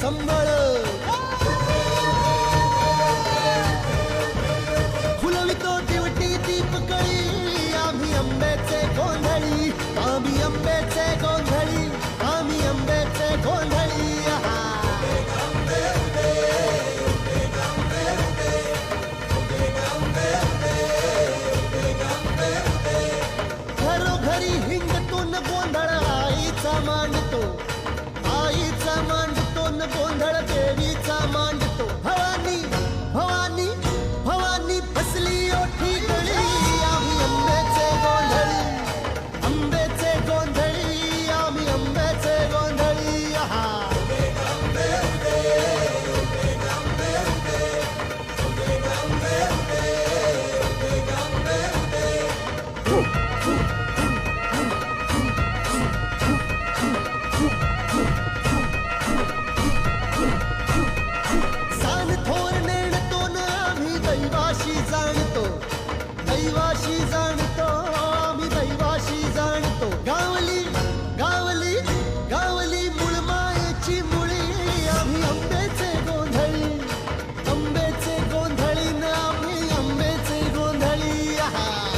संबळ फुलवितो दिवटी दीपकळी आम्ही आंब्याचे गोंधळी आम्ही आंब्याचे गोंधळी आम्ही आंब्याचे गोंधळी. आईचा मानतो. दैवाशी जाणतो. दैवाशी जाणतो. आम्ही दैवाशी जाणतो. गावली गावली गावली मूळ मायेची मुळी. आम्ही आंब्याचे गोंधळी आंब्याचे गोंधळी ना आम्ही आंब्याचे गोंधळी. आहा.